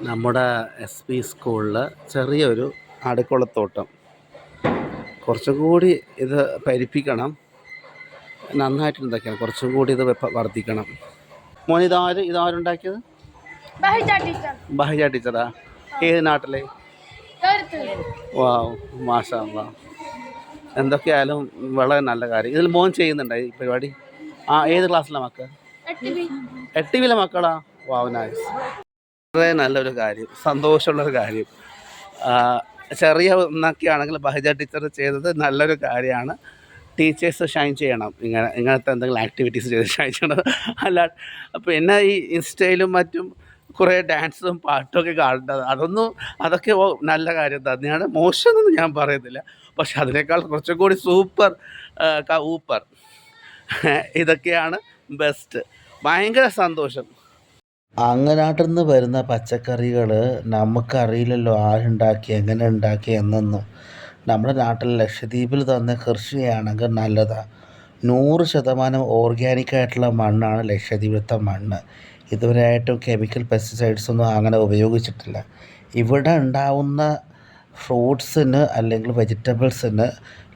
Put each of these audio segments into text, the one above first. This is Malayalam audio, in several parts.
നമ്മുടെ എസ് പി സ്കൂളിൽ ചെറിയൊരു അടുക്കളത്തോട്ടം. കുറച്ചും കൂടി ഇത് പരിപ്പിക്കണം. നന്നായിട്ട് ഉണ്ടാക്കണം കുറച്ചും കൂടി ഇത് വർദ്ധിക്കണം. മോൻ ഇതാര് ഇതാരുണ്ടാക്കിയത് ബഹിജ ടീച്ചറാ? ഏത് നാട്ടിലെ? മാഷാ. എന്തൊക്കെയായാലും വളരെ നല്ല കാര്യം. ഇതിൽ മോൻ ചെയ്യുന്നുണ്ടോ ഈ പരിപാടി? ആ ഏത് ക്ലാസ്സിലെ മക്കൾ എട്ട് വിയിലെ മക്കളാ? വാവ് നൈസ് വളരെ നല്ലൊരു കാര്യം. സന്തോഷമുള്ളൊരു കാര്യം. ചെറിയ ഒന്നൊക്കെയാണെങ്കിൽ ബഹജ ടീച്ചർ ചെയ്തത് നല്ലൊരു കാര്യമാണ്. ടീച്ചേഴ്സ് ഷൈൻ ചെയ്യണം. ഇങ്ങനെ ഇങ്ങനത്തെ എന്തെങ്കിലും ആക്ടിവിറ്റീസ് ചെയ്ത് ഷൈൻ ചെയ്യണം. അല്ല പിന്നെ ഈ ഇൻസ്റ്റയിലും മറ്റും കുറേ ഡാൻസും പാട്ടും ഒക്കെ കാണേണ്ടത് അതൊന്നും അതൊക്കെ നല്ല കാര്യം തന്നെയാണ്. മോശമെന്നൊന്നും ഞാൻ പറയുന്നില്ല. പക്ഷെ അതിനേക്കാൾ കുറച്ചും കൂടി സൂപ്പർ ഊപ്പർ. ഇതൊക്കെയാണ് ബെസ്റ്റ്. ഭയങ്കര സന്തോഷം. അങ്ങനാട്ടിൽ നിന്ന് വരുന്ന പച്ചക്കറികൾ നമുക്കറിയില്ലല്ലോ ആരുണ്ടാക്കി എങ്ങനെ ഉണ്ടാക്കി എന്നൊന്നും. നമ്മുടെ നാട്ടിൽ ലക്ഷദ്വീപിൽ തന്നെ കൃഷിയാണെങ്കിൽ നല്ലതാണ് നൂറ് ശതമാനം ഓർഗാനിക്കായിട്ടുള്ള മണ്ണാണ് ലക്ഷദ്വീപിലത്തെ മണ്ണ്. ഇതുവരെയായിട്ടും കെമിക്കൽ പെസ്റ്റിസൈഡ്സ് ഒന്നും അങ്ങനെ ഉപയോഗിച്ചിട്ടില്ല. ഇവിടെ ഉണ്ടാവുന്ന ഫ്രൂട്ട്സിന് അല്ലെങ്കിൽ വെജിറ്റബിൾസിന്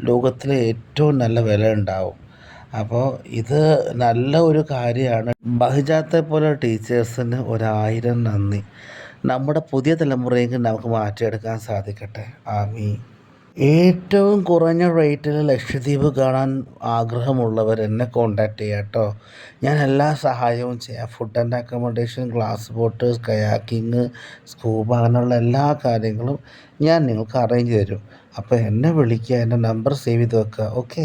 ലോകത്തിലെ ഏറ്റവും നല്ല വില ഉണ്ടാവും. അപ്പോൾ ഇത് നല്ല ഒരു കാര്യമാണ്. ബഹുജാത്തെ പോലെ ടീച്ചേഴ്സിന് ഒരായിരം നന്ദി. നമ്മുടെ പുതിയ തലമുറയെങ്കിൽ നമുക്ക് മാറ്റിയെടുക്കാൻ സാധിക്കട്ടെ. ആമി ഏറ്റവും കുറഞ്ഞ റേറ്റിൽ ലക്ഷദ്വീപ് കാണാൻ ആഗ്രഹമുള്ളവർ എന്നെ കോണ്ടാക്ട് ചെയ്യാം കേട്ടോ. ഞാൻ എല്ലാ സഹായവും ചെയ്യാം. Food and accommodation glass boat kayaking scuba അങ്ങനെയുള്ള എല്ലാ കാര്യങ്ങളും ഞാൻ നിങ്ങൾക്ക് അറേഞ്ച് തരും. അപ്പോൾ എന്നെ വിളിക്കുക എന്റെ നമ്പർ സേവ് ചെയ്ത് വെക്കുക. ഓക്കെ